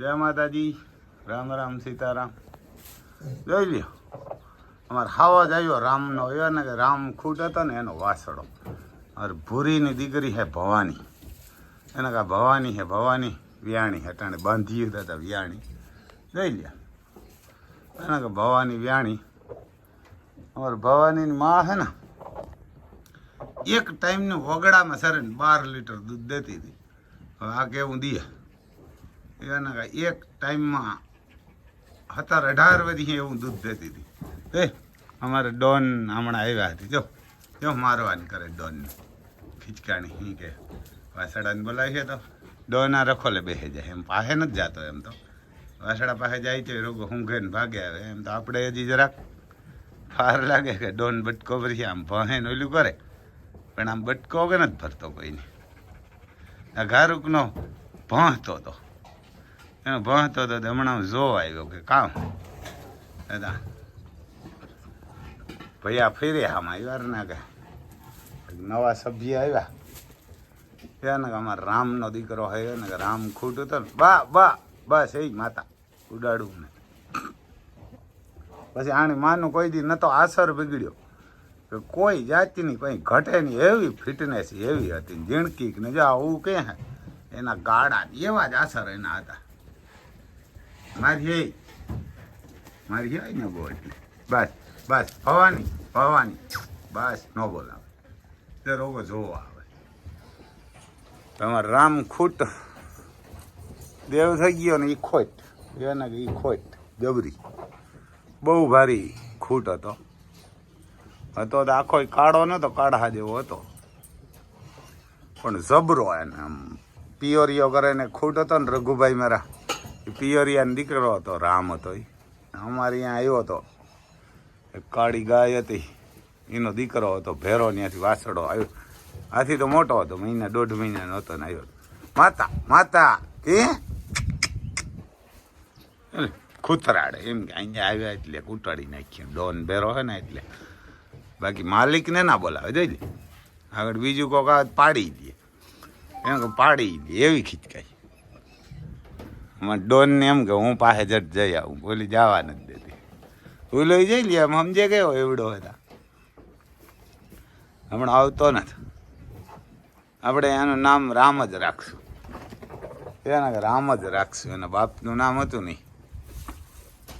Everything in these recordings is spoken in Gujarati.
જય માતાજી. રામ રામ સીતારામ. જોઈ લ્યો. અમારે હાવા જ આવ્યો રામનો આવ્યો ને કે રામ ખૂટ હતો ને એનો વાસડો. અરે ભૂરીની દીકરી હે ભવાની. એને કા ભવાની હે ભવાની, વ્યાણી હટાણે બાંધી હતા વ્યાણી. જોઈ લ્યો. એને કે ભવાની વ્યાણી. અમારે ભવાનીની માં હે ને, એક ટાઈમની વગડામાં સરે બાર લીટર દૂધ દેતી હતી. હવે આ કેવું દે? એને એક ટાઈમમાં હતા અઢાર વધી એવું દૂધ દેતી હતી. એ અમારે ડોન હમણાં આવ્યા હતી જો જો મારવાની કરે ડોનને ખીચકાણી, હી કે વાસડાને બોલાવી છે તો. ડોના રખોલે બેસે જાય. એમ પાસે નથી જતો એમ તો. વાસડા પાસે જાય છે રોગો ઊંઘે ને ભાગે આવે. એમ તો આપણે હજી જરાક ફાર લાગે કે ડોન બટકો ભરી આમ ભહે ને ઓલું કરે. પણ આમ બટકો કે નથી ભરતો કોઈને. આ ઘારુકનો ભણતો હતો એનો ભણતો હતો હમણાં જો આવ્યો કે કામ. દાદા, ભૈયા ફેરે આમાં આવ્યા ને કે. નવા સભ્ય આવ્યા. એને કે અમારા રામનો દીકરો હયો ને કે રામ ખૂટ હતો ને. બા બા, બસ એ માતા, ઉડાડું ને પછી આની માનું કોઈ દી નતો આસર બગડ્યો કે કોઈ જાતિની કંઈ ઘટે નહીં, એવી ફિટનેસ એવી હતી જીણકી ને, જો, આવું કે એના ગાળા એવા જ આસર એના હતા. મારી એ મારી એ ને બોલ. બસ બસ, ભવાની ભવાની. બસ, ન બોલાવે. તે રોગો જોવા આવે. તમારે રામ ખૂટ દેવ થઈ ગયો ને એ ખોટ. એને એ ખોટ, જબરી. બહુ ભારી ખૂટ હતો. હતો તો આખો કાળો નતો કાઢા જેવો હતો. પણ જબરો એને આમ. પિયોરિયો કરે ને ખૂટ હતો ને રઘુભાઈ મારા. પિયોરિયાનો દીકરો હતો, રામ હતો એ અમારે અહીંયા આવ્યો હતો. કાળી ગાય હતી. એનો દીકરો હતો, ભેરો ત્યાંથી વાસડો આવ્યો. આથી તો મોટો હતો, મહિના દોઢ મહિનાનો હતો ને આવ્યો. માતા માતા કે ખૂતરાડે, એમ કે અહીંયા આવ્યા એટલે કૂટાડી નાખીએ ડોન ભેરો હે ને એટલે. બાકી માલિકને ના બોલાવે, જોઈ લે. આગળ બીજું કોક પાડી દે. એમ કે પાડી દે, એવી ખીચકાઈ. ડોનને એમ કે હું પાસે જટ જઈ આવું. બોલી જવા નથી દેતી. ભૂલો જઈ લે, આમ સમજે ગયો એવડો હતા? હમણાં આવતો નથી. આપણે એનું નામ રામ જ રાખશું. એના રામ જ રાખશું. એના બાપનું નામ હતું નહીં.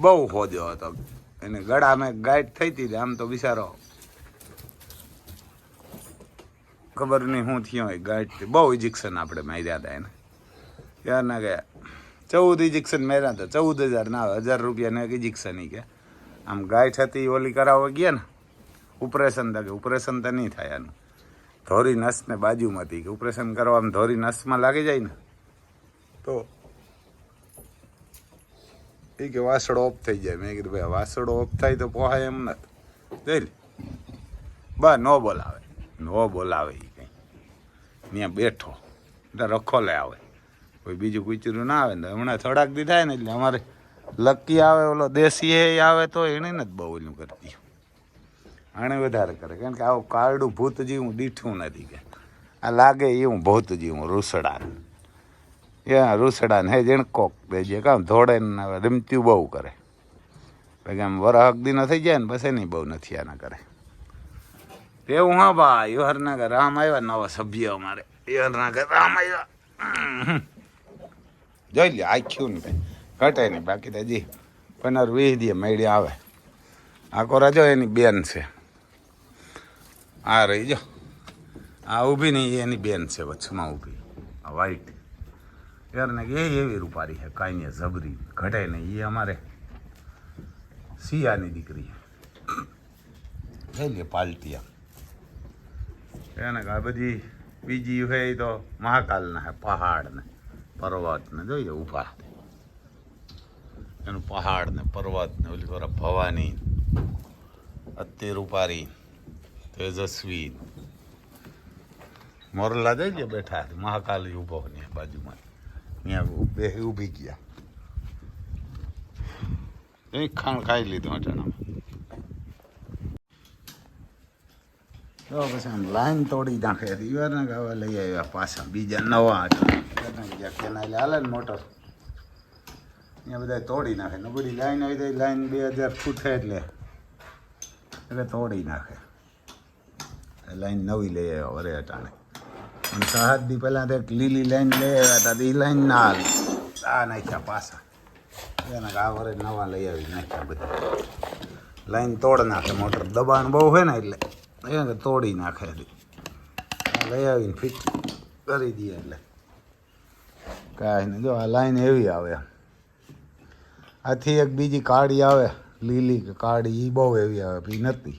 બહુ હોદ્યો હતો. એને ગળામાં ગાઈડ થઈ હતી આમ તો બિચારો ખબર નહીં શું થયો ગાઈડ બહુ ઇજેક્શન આપણે માર્યા હતા એને. ત્યારના કે ચૌદ ઇજેક્શન માર્યા હતા. ચૌદ હજાર ના આવે. હજાર રૂપિયાને એક ઇજેક્શન કે. આમ ગાય હતી ઓલી કરાવવા ગયા ને ઓપરેશન કે ઓપરેશન તો નહીં થાય આનું. ધોરી નસને બાજુમાં હતી કે ઓપરેશન કરવામાં ધોરી નસમાં લાગી જાય ને, તો એ કે વાસડો ઓફ થઈ જાય. મેં કીધું, ભાઈ વાસડો ઓફ થાય તો પોહાય એમ નથી. જોઈ લે. બા, નો બોલાવે. નો બોલાવે એ કંઈ. ત્યાં બેઠો. એટલે રખોલે આવે. કોઈ બીજું કુચરું ના આવે ને હમણાં થોડાક દી થાય ને એટલે અમારે લકી આવે, ઓલો દેશી એ આવે તો એને જ બહુ ઓલું કરતી આણે વધારે કરે. કારણ કે આવું કાળડું ભૂત જેવું દીઠું નથી કે. આ લાગે એવું ભૂત જેવું રૂસડા એ રૂસડા ને હે, જેણ કોક દેજે, કામ ધોડે ને રમત્યું બહુ કરે. પછી આમ વરહક દીનો થઈ જાય ને બસ એની બહુ નથી આના કરે. એવું હા ભાઈ યોહરના કે રામ આવ્યા નવા સભ્ય અમારે. યોહરના કે રામ આવ્યા. જોઈ લે આખ્યું ને ભાઈ ઘટે નહીં, બાકી તો હજી પંદર વીસ દી મેળી આવે. આ કોરા જો એની બેન છે. આ રહી જો. આ ઊભી નહીં એની બેન છે વચ્ચમાં ઊભી. આ વ્હાઈટ યારને એ એવી રૂપારી છે, કાંઈ નહીં જબરી ઘટે નહીં એ અમારે સિયાની દીકરી જોઈ લઈ લે પાલટિયા એને આ બધી બીજી હોય તો મહાકાલના હે પહાડ પર્વત ને જોઈએ ઊભા. એનું પહાડ ને પર્વત ને ઓલી ખરા ભવાની અતિ રૂપારી તેજસ્વી. મોરલા જઈએ બેઠા મહાકાલી ઊભો ને બાજુમાં. ત્યાં બે ઊભી ગયા. એ ખાણ ખાઈ લીધું અટાણામાં. તો પછી આમ લાઈન તોડી નાખે દિવારના ગાવા લઈ આવ્યા પાછા, બીજા નવા હતા કેનાલે હાલે ને મોટર. અહીંયા બધા તોડી નાખે. ને બધી લાઈન આવી જાય, લાઈન બે હજાર ફૂટ એટલે. એટલે તોડી નાખે. એ લાઈન નવી લઈ આવ્યો વરે અટાણે. અને સાત દી પહેલાં તો એક લીલી લાઈન લઈ આવ્યા હતા એ લાઈન ના હાલ. આ નાખ્યા પાછા. એના આ વરે નવા લઈ આવી નાખ્યા બધા. લાઈન તોડ નાખે, મોટર દબાણ બહુ હોય ને એટલે. એને તોડી નાખે લઈ આવીને ફિટ કરી દઈએ એટલે. કાંઈ નહીં. જો, આ લાઈન એવી આવે. આથી એક બીજી કાળી આવે, લીલી કે કાળી એ બહુ એવી આવે પછી નથી.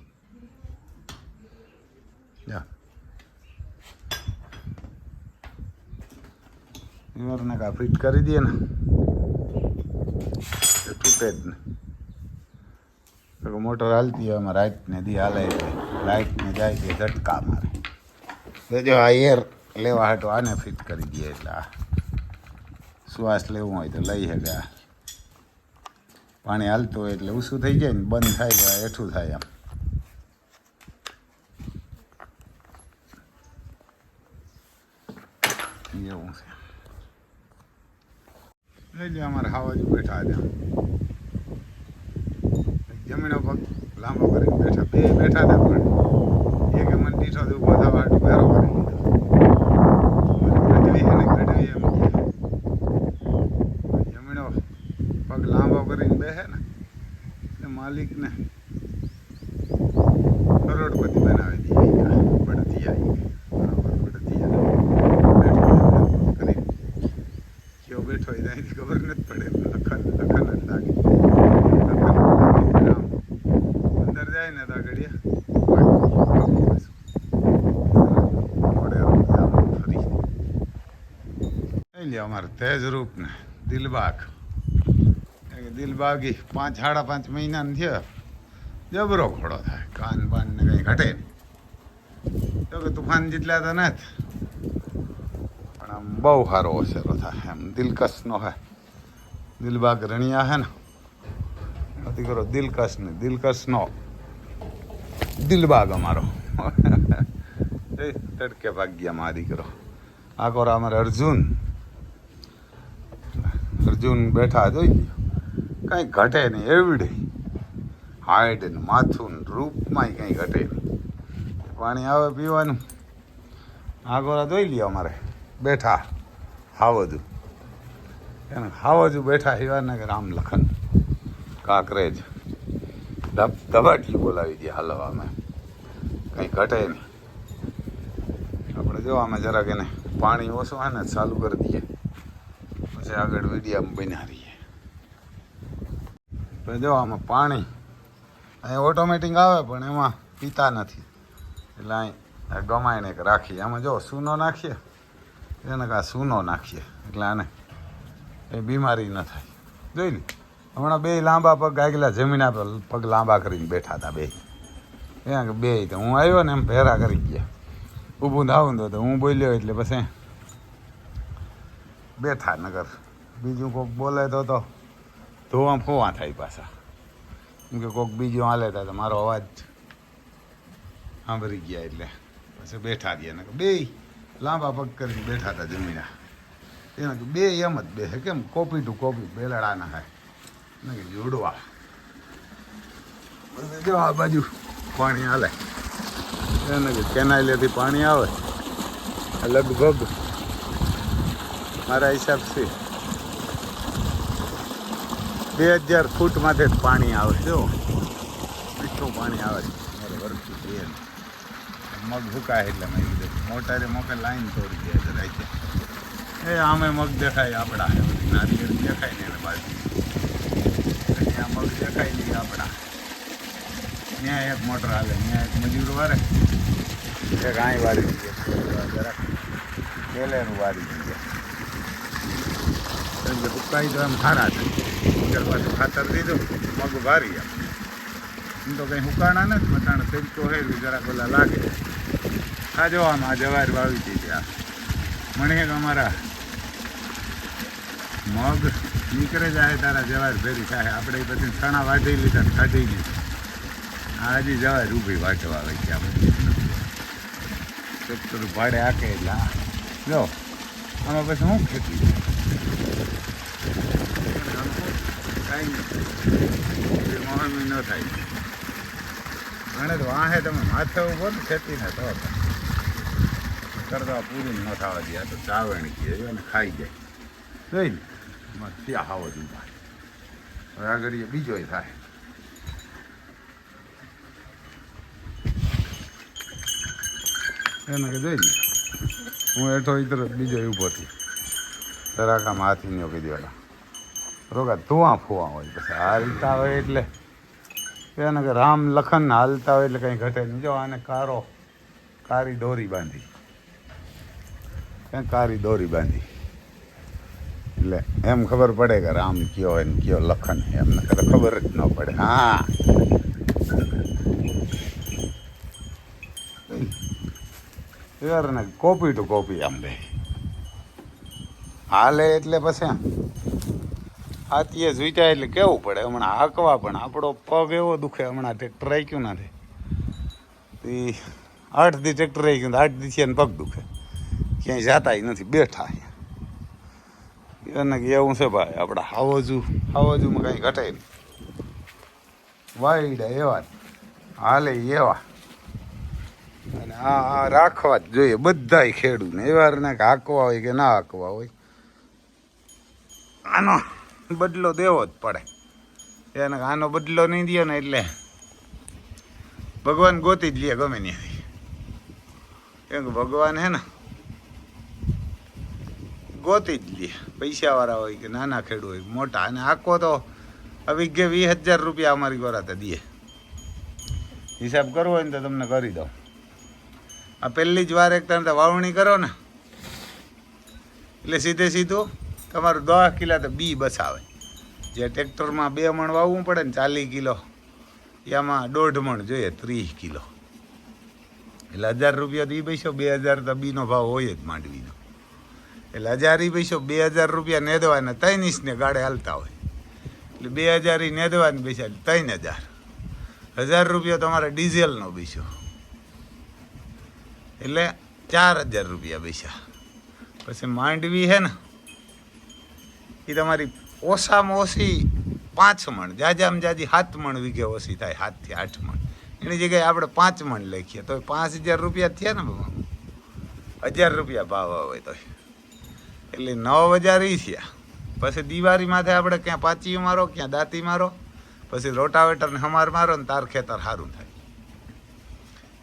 ને કા ફિટ કરી દઈએ ને તૂટે જ ને મોટર હાલતી હોય, એમાં રાઈટ ને દી હાલે રાઈટ ને જાય કે ઝટકા મારે. જો, આ એર લેવા હાટો આને ફિટ કરી દઈએ એટલે આ. શ્વાસ લેવું હોય તો લઈ શકે. પાણી હાલતું હોય એટલે ઊંચું થઈ જાય ને બંધ થાય તો હેઠું થાય આમ એવું છે. લઈ લે અમારે હાવાજી બેઠા હતા જમીનો પગ લાંબો કરીને બેઠા. બે બેઠા હતા પણ. એક મને દીઠો ઊભો થવા ભેરો કરી દીધો ગઢવી છે ને ગઢવી એમ કે જમીનો પગ લાંબો કરીને બેસે ને એટલે માલિકને કરોડપતિ બનાવી દઈએ પડતી આવી બરાબર બેઠો કરી કેવો બેઠો હોય ત્યાંથી ખબર નથી પડે. લખન લખન જ લાગે. અંદર જાય ને લ્યો અમારે તેજ રૂપ ને દિલબાગ. એ દિલબાગી પાંચ સાડા પાંચ મહિના થયા જબરો ઘોડો થાય કાન બાન ને કંઈ ઘટે નહીં તો કે તુફાન જેટલા તો નથી પણ આમ બહુ સારો ઓસેરો થાય એમ દિલકશનો હે દિલબાગ રણિયા હે ને નથી કરો દિલકશ ને દિલકશનો દિલબાગ અમારો એ તડકે ભાગ્યા મારી કરો આ કોરા અમારે અર્જુન અર્જુન બેઠા જોઈ કાંઈ ઘટે નહીં એવડે હાઈટ ને માથું ને રૂપમાંય કંઈ ઘટે નહીં. પાણી આવે પીવાનું. આગોરા દોઈ લ્યો અમારે. બેઠા. હાવજુ. એને હાવજુ બેઠા હિવાને કે રામ લખન. કાંકરેજ. ધબ ધબાટલી બોલાવી દે હલવામાં. કંઈ ઘટે નહીં. આપણે જો આમાં જરાક એને પાણી ઓછું હોય ને ચાલુ કરી દઈએ. પછી આગળ વિડીયામાં બન્યા રહીએ. તો જો આમાં પાણી. અહીં ઓટોમેટિક આવે પણ એમાં પીતા નથી. એટલે અહીં ગમાઈને એક રાખીએ. આમાં જો સૂનો નાખીએ. એને કાં સૂનો નાખીએ. એટલે આને એ બીમારી ન થાય. જોઈ ને હમણાં બે લાંબા પગ આગલા જમીન પર પગ લાંબા કરીને બેઠા હતા બે. એ બે તો હું આવ્યો ને એમ ભેરા કરી ગયા. ઊભું ધાવું તો હું બોલ્યો એટલે પછી બેઠા નગર. બીજું કોઈક બોલે તો તો ધોવા ફોવા થાય પાછા. કેમ કે કોઈક બીજું હાલે તા મારો અવાજ સાંભળી ગયા એટલે. પછી બેઠા રહ્યા. ને બે લાંબા પગ કરીને બેઠા હતા જમીના. એને કે બે એમ જ બે કેમ? કોપી ટુ કોપી બેલડાના હે. એને કે જોડવા જો આ બાજુ પાણી હાલે. એને કે કેનાલેથી પાણી આવે. લગભગ મારા હિસાબથી બે હજાર ફૂટ જ પાણી આવે જો મીઠું પાણી આવે. છે મારે વરસું બે મગ ભૂકાય એટલે મેં કીધું, મોટારે મોકે લાઈન તોડી દે છે એ આમે મગ દેખાય આપણા. નારિયેળ દેખાય ને એને બાજુ. ત્યાં મગ દેખાય નહીં આપણા. ત્યાં એક મોટર હાલે ત્યાં એક મજૂર વારે. એક અહીં વારી જરાક. પેલેનું વારી દઈએ એટલે ઉકાઈ તો એમ સારા છે. પાછું ખાતર દીધું, મગ ભારી આમ તો કંઈ હુકાણા નથી, મટાણ તેલકો હે જરાક ઓલા લાગે. આ જોવામાં આ જવાર વાવી દીધી આ. મને અમારા મગ નીકળે જાય તારા જવાર ભેરી થાય. આપણે પછી છાણા વાઢી લીધા કાઢી લીધા આ હજી જવાર ઊભી વાટવા આવે છે. આપણે ભાડે આકે એટલે જો, આમાં પછી શું ખેતી કાંઈ નહીં મોહમી ન થાય. અને તો વાહે તમે માથે ઊભો ને ખેતીને તો કરતા પૂરું ન થવા દે તો ચાવણી કહે એને ખાઈ જાય. જોઈ ને ત્યાં હાવ જ ઊભા હવે આગળ એ બીજોય થાય. એને જોઈ લે, હું હેઠો ઇતર બીજો ઊભો થી તરાકામાં હાથી નો કીધો રોગા ધુઆ ફુવા હોય, પછી હાલતા હોય એટલે. એને કે રામ લખન હાલતા હોય એટલે કંઈ ઘટે નહીં. જો આને કારો, કારી દોરી બાંધી. કારી દોરી બાંધી. એટલે એમ ખબર પડે કે રામ કયો હોય ને કયો લખન એમને કદાચ ખબર જ ન પડે. હા. કોપી ટુ કોપી આમ બે. હાલે એટલે પછી હાથીએ જોઈતા એટલે કેવું પડે? હમણાં હાંકવા પણ આપણો પગ એવો દુખે, હમણાં ટ્રેક્ટર રાખ્યું નથી આઠ દી ટ્રેક્ટર રાખ્યું આઠ દી છે પગ દુખે. ક્યાંય જાતા નથી, બેઠા એને કે એવું છે ભાઈ, આપણે હાવજુ, હાવજુમાં કાંઈ ઘટે નહીં. વાયડા એવા હાલે એવા. અને આ રાખવા જ જોઈએ, બધાય ખેડૂતને. એવા હાંકવા હોય કે ના હાંકવા હોય. આનો બદલો દેવો જ પડે. એને આનો બદલો નહીં દે ને એટલે ભગવાન ગોતી જ લે ગમે ત્યાંથી. કેમ કે ભગવાન હે ને ગોતી જ લે. પૈસાવાળા હોય કે નાના ખેડૂત હોય, મોટા. અને આખો તો અવિઘે વીસ હજાર રૂપિયા અમારી ગોરાતે દે. હિસાબ કરવો હોય ને તો તમને કરી દઉં. આ પહેલી જ વાર એક તમે વાવણી કરો ને. એટલે સીધે સીધું તમારું દસ કિલા તો બી બસાવે. જે ટ્રેક્ટરમાં બે મણ વાવવું પડે ને ચાલીસ કિલો, એમાં દોઢ મણ જોઈએ, ત્રીસ કિલો. એટલે હજાર રૂપિયા તો એ પૈસો, બે હજાર તો બીનો ભાવ હોય જ માંડવીનો. એટલે હજાર એ પૈસો, બે હજાર રૂપિયા નેદવાના ત્રણ ઇંચને ગાડે હાલતા હોય. એટલે બે હજાર એ નેદવાની પૈસા, ત્રણ હજાર. હજાર રૂપિયા તમારે ડીઝલનો પૈસો. એટલે ચાર હજાર રૂપિયા પૈસા. પછી માંડવી હે ને એ તમારી ઓછામાં ઓછી પાંચ મણ, જાજામાં જાજી સાત મણ વીઘે ઓછી થાય, સાતથી આઠ મણ. એની જગ્યાએ આપણે પાંચ મણ લખીએ તો પાંચ હજાર રૂપિયા થયા ને બાબા? હજાર રૂપિયા ભાવ આવે તો એટલે નવ હજાર એ થયા. પછી દિવાળી માથે આપણે ક્યાં પાચી મારો, ક્યાં દાંતી મારો, પછી રોટાવેટરને હમાર મારો ને તાર ખેતર સારું થાય.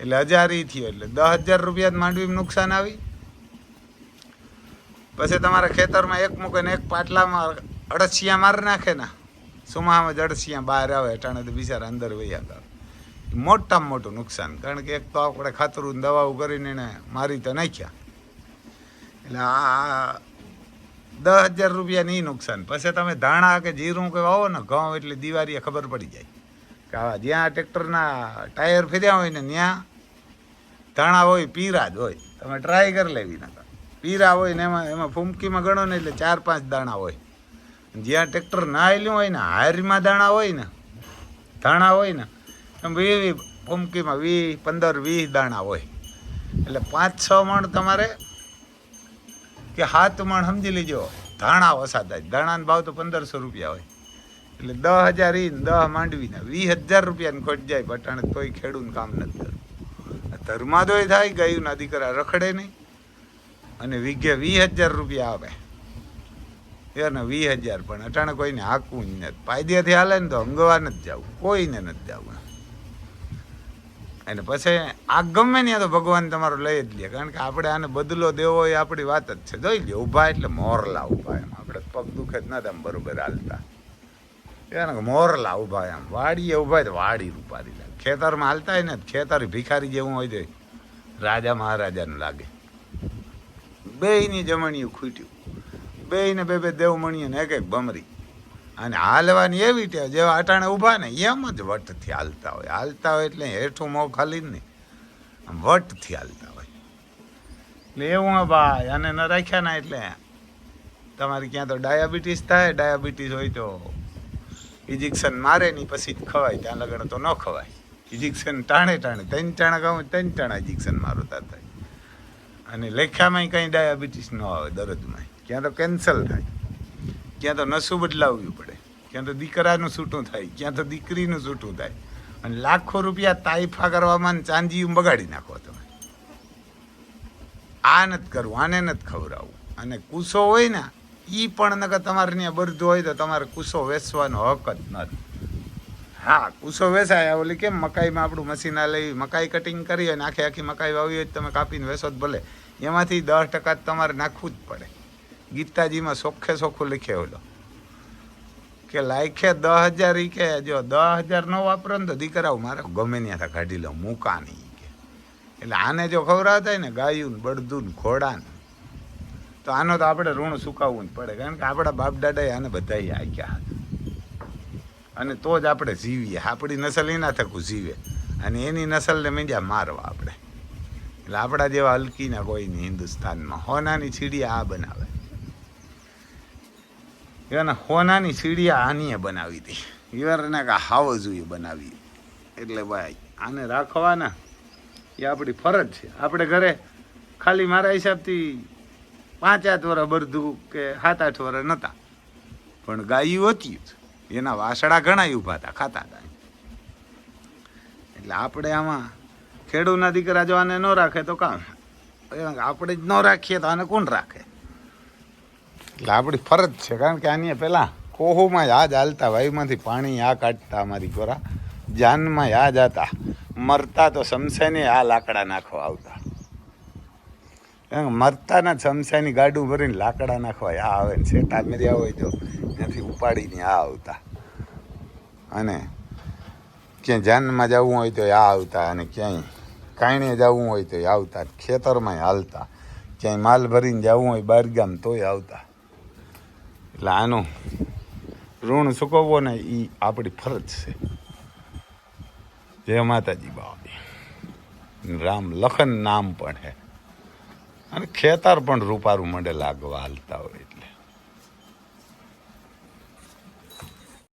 એટલે હજાર ઈ થયો, એટલે દસ હજાર રૂપિયા માંડવી નુકસાન આવી. પછી તમારા ખેતરમાં એક મૂકીને એક પાટલામાં અડસિયા મારી નાખે ને, સુમામાં જ અડસિયા બહાર આવે અટાણે તો બિચારા અંદર વૈયા કરે મોટામાં મોટું નુકસાન, કારણ કે એક તો આપણે ખાતરું દવાઓ કરીને એને મારી તો નાખ્યા. એટલે આ દસ હજાર રૂપિયા નહીં નુકસાન. પછી તમે ધાણા કે જીરું કે વાવો ને, ઘઉં એટલે દિવાળીએ ખબર પડી જાય. કે આ જ્યાં ટ્રેક્ટરના ટાયર ફેર્યા હોય ને, ત્યાં ધાણા હોય પીરા જ હોય. તમે ટ્રાય કરી લેવી નતા પીરા હોય ને એમાં એમાં ફૂમકીમાં ગણો ને એટલે ચાર પાંચ દાણા હોય. જ્યાં ટ્રેક્ટર નાયેલું હોય ને, હારીમાં દાણા હોય ને, ધાણા હોય ને, એમ વી ફૂમકીમાં વી, પંદર, વીસ દાણા હોય. એટલે પાંચ, છ મણ તમારે કે સાત મણ સમજી લેજો. ધાણા વસાતા ધાણાનો ભાવ તો પંદરસો રૂપિયા હોય. એટલે દસ હજાર ઈ ને દસ માંડવીને. વીસ હજાર રૂપિયાને ખોટ જાય બટાણે તોય ખેડૂત કામ નથી કરવું ધર્માદોય થાય, ગાયુંના દીકરા રખડે નહીં. અને વીઘે વીસ હજાર રૂપિયા આવે. એને વીસ હજાર, પણ અટાણે કોઈને હાકવું જ નથી. પાયદેથી હાલે ને તો અંગવા નથી જવું. કોઈને નથી જવું. અને પછી આ ગમે ને તો ભગવાન તમારો લઈ જ લે. કારણ કે આપણે આને બદલો દેવો એ આપણી વાત જ છે. જોઈ લે ઊભા એટલે મોરલા ઊભા એમ. આપણે પગ દુખે જ આમ બરોબર હાલતા. એને મોરલા ઊભા એમ. વાડીએ ઊભા તો વાડી રૂપારી લાગે ખેતરમાં હાલતા હોય ને ખેતર ભિખારી જેવું હોય તો રાજા મહારાજાનું લાગે. બેયની જમણીયું ખૂટ્યું. બેયને બે બે દેવમણીએ ને એક ભમરી અને હાલવાની એવી ટેવ, જેવા અટાણે ઊભા ને, એમ જ વટથી હાલતા હોય. હાલતા હોય એટલે હેઠું મોં ખાલી ને, આમ વટથી હાલતા હોય. એટલે એવું હા ભાઈ, આને ન રાખ્યા ના એટલે તમારે ક્યાં તો ડાયાબિટીસ થાય, ડાયાબિટીસ હોય તો ઇજેક્શન મારે નહીં પછી જ ખવાય, ત્યાં લગણ તો ન ખવાય. ઇજેક્શન ટાણે ટાણે, ત્રણ ટાણા કહું ત્રણ ટાણા ઇજેક્શન મારો તાર થાય. અને લેખામાં કંઈ ડાયાબિટીસ ન આવે દરદમાં ક્યાં તો કેન્સલ થાય. ક્યાં તો નસું બદલાવવું પડે. ક્યાં તો દીકરાનું છૂટું થાય. ક્યાં તો દીકરીનું છૂટું થાય. અને લાખો રૂપિયા તાઇફા કરવામાં ચાંદી બગાડી નાખો તમે. આ નથી કરવું, આને નથી ખવડાવવું. અને કુસો હોય ને એ પણ નકર તમારે ત્યાં બરધું હોય તો તમારે કુસો વેચવાનો હક જ નથી. હા કુસો વેસાય, ઓલી કેમ મકાઈમાં આપણું મશીન લઈ મકાઈ કટિંગ કરી અને આખી આખી મકાઈ વાવી હોય તમે કાપીને વેસો જ ભલે. એમાંથી દસ ટકા તમારે નાખવું જ પડે. ગીતાજીમાં સોખે સોખું લખે ઓલો. કે લાયખે દસ હજાર ઈ કે, જો દસ હજાર ન વાપરો ને તો દીકરાઓ મારે ગમે ત્યાં કાઢી લો, મૂકા નહીં કે. એટલે આને જો ખવડાવતા ને, ગાયું ને, બળદું ને ઘોડાને તો આનો તો આપણે ઋણ સુકાવવું જ પડે. કારણ કે આપણા બાપ દાદાએ આને બધાએ આગ્યા હતા. અને તો જ આપણે જીવીએ. આપણી નસલ એના થકું જીવે. અને એની નસલને મીંડ્યા મારવા આપણે. એટલે આપણા જેવા હલકીના કોઈ નહીં હિન્દુસ્તાનમાં હોનાની ચીડિયા આ બનાવે. એને હોનાની ચીડિયા આનીએ બનાવી હતી ઈવરને કે હાવ જોઈએ બનાવી. એટલે ભાઈ, આને રાખવાના એ આપણી ફરજ છે. આપણે ઘરે ખાલી મારા હિસાબથી પાંચ આઠ વર્ષ બરધું કે સાત આઠ વર્ષ નહોતા પણ ગાયું હતી એના વાસડા ઘણા ઊભા હતા, ખાતા હતા. એટલે આપણે આમાં ખેડૂતના દીકરા જો આને ન રાખે તો કામ આપણે જ ન રાખીએ તો આને કોણ રાખે? એટલે આપણી ફરજ છે, કારણ કે આની પહેલાં કોહોમાં યાદ હાલતા વાયુમાંથી પાણી આ કાઢતા અમારી ગોરા. જાનમાં યાદ હતા મરતા તો શમશાને આ લાકડા નાખવા આવતા. મરતાના ચમસાની ગાડું ભરીને લાકડા નાખવા આ આવે ને શેટા મેર્યા હોય તો ત્યાંથી ઉપાડીને આ આવતા. અને ક્યાંય જાનમાં જવું હોય તો આ આવતા અને ક્યાંય કાંઈણે જવું હોય તો આવતા. ખેતરમાં હાલતા. ક્યાંય માલ ભરીને જવું હોય બહારગામ તોય આવતા. એટલે આનું ઋણ ચૂકવવો ને એ આપણી ફરજ છે. જય માતાજી બાબી રામ લખન નામ પણ હે. અને ખેતર પણ રૂપારું મંડે લાગવા હાલતા હોય.